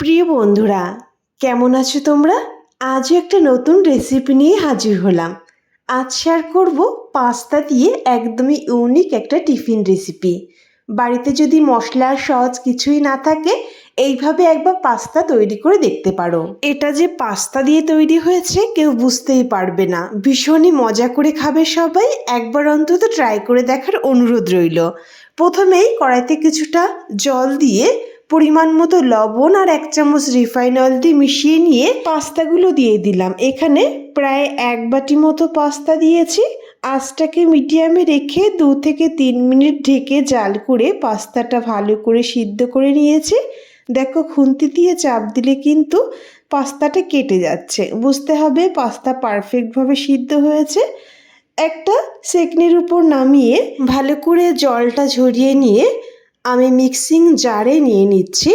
প্রিয় বন্ধুরা, কেমন আছো তোমরা? আজও একটা নতুন রেসিপি নিয়ে হাজির হলাম। আজ শেয়ার করব পাস্তা দিয়ে একদমই ইউনিক একটা টিফিন রেসিপি বাড়িতে যদি মশলা সস কিছুই না থাকে, এইভাবে একবার পাস্তা তৈরি করে দেখতে পারো। এটা যে পাস্তা দিয়ে তৈরি হয়েছে, কেউ বুঝতেই পারবে না। ভীষণই মজা করে খাবে সবাই। একবার অন্তত ট্রাই করে দেখার অনুরোধ রইল। প্রথমেই কড়াইতে কিছুটা জল দিয়ে পরিমাণ মতো লবণ আর এক চামচ রিফাইন অয়েল দিয়ে মিশিয়ে নিয়ে পাস্তাগুলো দিয়ে দিলাম। এখানে প্রায় এক বাটি মতো পাস্তা দিয়েছি। আঁচটাকে মিডিয়ামে রেখে দু থেকে তিন মিনিট ঢেকে জাল করে পাস্তাটা ভালো করে সিদ্ধ করে নিয়েছি। দেখো খুন্তি দিয়ে চাপ দিলে কিন্তু পাস্তাটা কেটে যাচ্ছে। বুঝতে হবে পাস্তা পারফেক্টভাবে সিদ্ধ হয়েছে। একটা সেকনির উপর নামিয়ে ভালো করে জলটা ঝরিয়ে নিয়ে আমি মিক্সিং জারে নিয়ে নিচ্ছি।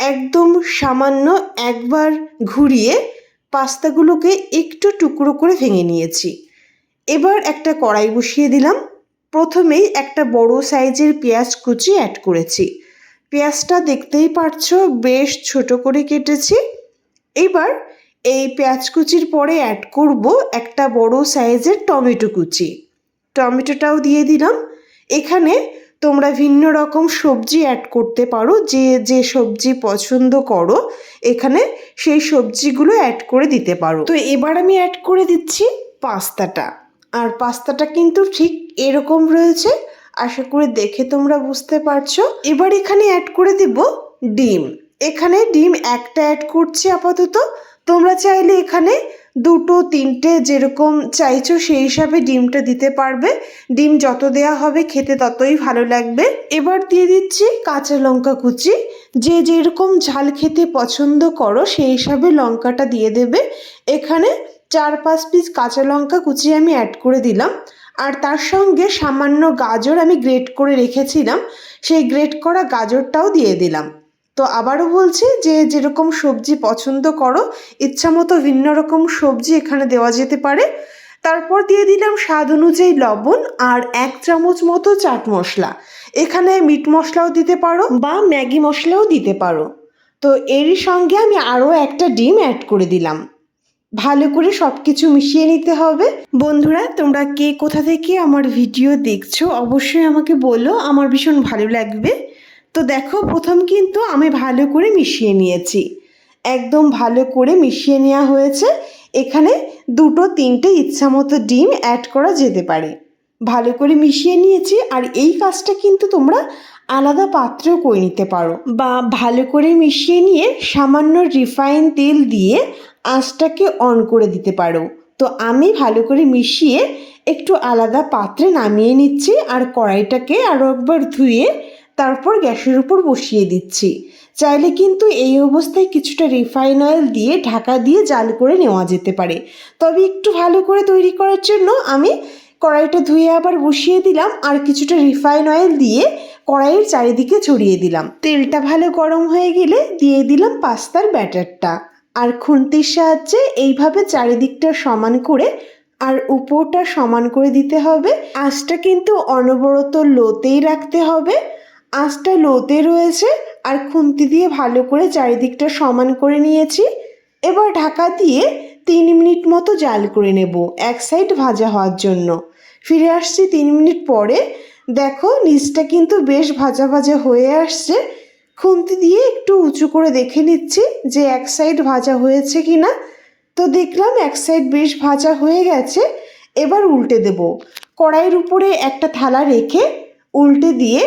একদম সামান্য একবার ঘুরিয়ে পাস্তাগুলোকে একটু টুকরো করে ভেঙে নিয়েছি। এবার একটা কড়াই বসিয়ে দিলাম। প্রথমেই একটা বড় সাইজের পেঁয়াজ কুচি অ্যাড করেছি। পেঁয়াজটা দেখতেই পারছ বেশ ছোট করে কেটেছি। এবার এই পেঁয়াজ কুচির পরে অ্যাড করব একটা বড় সাইজের টমেটো কুচি। টমেটোটাও দিয়ে দিলাম। এখানে তোমরা ভিন্ন রকম সবজি অ্যাড করতে পারো, যে যে সবজি পছন্দ করো, এখানে সেই সবজিগুলো অ্যাড করে দিতে পারো। তো এবার আমি অ্যাড করে দিচ্ছি পাস্তাটা। আর পাস্তাটা কিন্তু ঠিক এরকম রয়েছে, আশা করে দেখে তোমরা বুঝতে পারছ। এবার এখানে অ্যাড করে দিব ডিম। এখানে ডিম একটা অ্যাড করছি আপাতত। তোমরা চাইলে এখানে দুটো, তিনটে যেরকম চাইছো সেই হিসাবে ডিমটা দিতে পারবে। ডিম যত দেয়া হবে খেতে ততই ভালো লাগবে। এবার দিয়ে দিচ্ছি কাঁচা লঙ্কা কুচি। যে যেরকম ঝাল খেতে পছন্দ করো সেই হিসাবে লঙ্কাটা দিয়ে দেবে। এখানে চার, পাঁচ পিস কাঁচা লঙ্কা কুচি আমি অ্যাড করে দিলাম। আর তার সঙ্গে সামান্য গাজর আমি গ্রেট করে রেখেছিলাম। সেই গ্রেট করা গাজরটাও দিয়ে দিলাম। তো আবারও বলছি যে যেরকম সবজি পছন্দ করো ইচ্ছা মতো ভিন্ন রকম সবজি এখানে দেওয়া যেতে পারে। তারপর দিয়ে দিলাম স্বাদ অনুযায়ী লবণ আর এক চামচ মতো চাট মশলা। এখানে মিট মশলাও দিতে পারো বা ম্যাগি মশলাও দিতে পারো। তো এরই সঙ্গে আমি আরও একটা ডিম অ্যাড করে দিলাম। ভালো করে সব কিছু মিশিয়ে নিতে হবে। বন্ধুরা, তোমরা কে কোথা থেকে আমার ভিডিও দেখছ অবশ্যই আমাকে বলো, আমার ভীষণ ভালো লাগবে। তো দেখো, প্রথম কিন্তু আমি ভালো করে মিশিয়ে নিয়েছি। একদম ভালো করে মিশিয়ে নেওয়া হয়েছে। এখানে দুটো, তিনটে ইচ্ছা মতো ডিম অ্যাড করা যেতে পারে। ভালো করে মিশিয়ে নিয়েছি আর এই কাজটা কিন্তু তোমরা আলাদা পাত্রেও করে নিতে পারো। বা ভালো করে মিশিয়ে নিয়ে সামান্য রিফাইন তেল দিয়ে আঁচটাকে অন করে দিতে পারো। তো আমি ভালো করে মিশিয়ে একটু আলাদা পাত্রে নামিয়ে নিচ্ছি আর কড়াইটাকে আরও একবার ধুয়ে তারপর গ্যাসের উপর বসিয়ে দিচ্ছি। চাইলে কিন্তু এই অবস্থায় কিছুটা রিফাইন অয়েল দিয়ে ঢাকা দিয়ে জাল করে নেওয়া যেতে পারে। তবে একটু ভালো করে তৈরি করার জন্য আমি কড়াইটা ধুয়ে আবার বসিয়ে দিলাম আর কিছুটা রিফাইন অয়েল দিয়ে কড়াইয়ের চারিদিকে ছড়িয়ে দিলাম। তেলটা ভালো গরম হয়ে গেলে দিয়ে দিলাম পাস্তার ব্যাটারটা। আর খুন্তির সাহায্যে এইভাবে চারিদিকটা সমান করে আর উপরটা সমান করে দিতে হবে। আঁচটা কিন্তু অনবরত লোতেই রাখতে হবে। আঁচটা লোতে রয়েছে আর খুন্তি দিয়ে ভালো করে চারিদিকটা সমান করে নিয়েছি। এবার ঢাকা দিয়ে তিন মিনিট মতো জাল করে নেব এক সাইড ভাজা হওয়ার জন্য। ফিরে আসছি তিন মিনিট পরে। দেখো, নিচটা কিন্তু বেশ ভাজা ভাজা হয়ে আসছে। খুন্তি দিয়ে একটু উঁচু করে দেখে নিচ্ছি যে এক সাইড ভাজা হয়েছে কি না তো দেখলাম এক সাইড বেশ ভাজা হয়ে গেছে। এবার উল্টে দেব। কড়াইয়ের উপরে একটা থালা রেখে উল্টে দিয়ে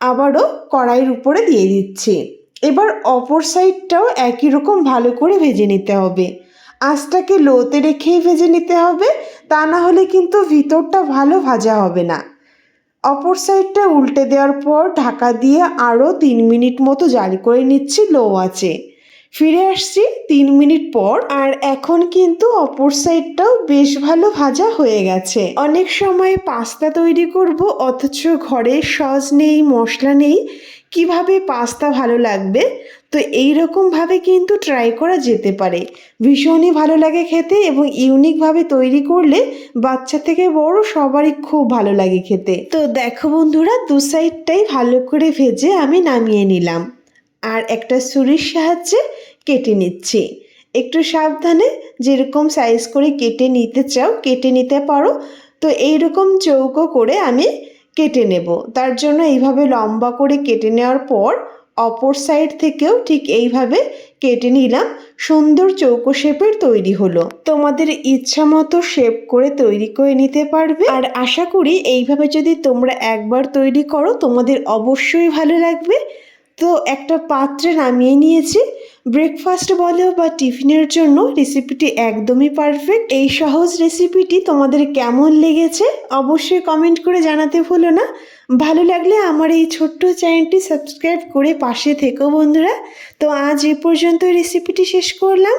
আবারও কড়াইয়ের উপরে দিয়ে দিচ্ছি। এবার অপর সাইডটাও একই রকম ভালো করে ভেজে নিতে হবে। আঁচটাকে লোতে রেখেই ভেজে নিতে হবে, তা না হলে কিন্তু ভিতরটা ভালো ভাজা হবে না। অপর সাইডটা উল্টে দেওয়ার পর ঢাকা দিয়ে আরও তিন মিনিট মতো জারি করে নিচ্ছি লো আছে ফিরে আসছি তিন মিনিট পর। আর এখন কিন্তু অপর সাইডটাও বেশ ভালো ভাজা হয়ে গেছে। অনেক সময় পাস্তা তৈরি করব, অথচ ঘরে সস নেই, মশলা নেই। কীভাবে পাস্তা ভালো লাগবে? তো এই ভাবে কিন্তু ট্রাই করা যেতে পারে। ভীষণই ভালো লাগে খেতে এবং ইউনিকভাবে তৈরি করলে বাচ্চা থেকে বড় সবারই খুব ভালো লাগে খেতে। তো দেখো বন্ধুরা, দু সাইডটাই ভালো করে ভেজে আমি নামিয়ে নিলাম। আর একটা ছুরির সাহায্যে কেটে নিচ্ছি। একটু সাবধানে যেরকম সাইজ করে কেটে নিতে চাও, কেটে নিতে পারো। তো এইরকম চৌকো করে আমি কেটে নেব। তার জন্য এইভাবে লম্বা করে কেটে নেওয়ার পর অপর সাইড থেকেও ঠিক এইভাবে কেটে নিলাম। সুন্দর চৌকো শেপের তৈরি হলো। তোমাদের ইচ্ছা মতো শেপ করে তৈরি করে নিতে পারবে। আর আশা করি এইভাবে যদি তোমরা একবার তৈরি করো, তোমাদের অবশ্যই ভালো লাগবে। তো একটা পাত্রে নামিয়ে নিয়েছি। ব্রেকফাস্ট বলো বা টিফিনের জন্য রেসিপিটি একদমই পারফেক্ট এই সহজ রেসিপিটি তোমাদের কেমন লেগেছে অবশ্যই কমেন্ট করে জানাতে ভুলো না। ভালো লাগলে আমার এই ছোট্ট চ্যানেলটি সাবস্ক্রাইব করে পাশে থেকো বন্ধুরা। তো আজ এ পর্যন্ত রেসিপিটি শেষ করলাম।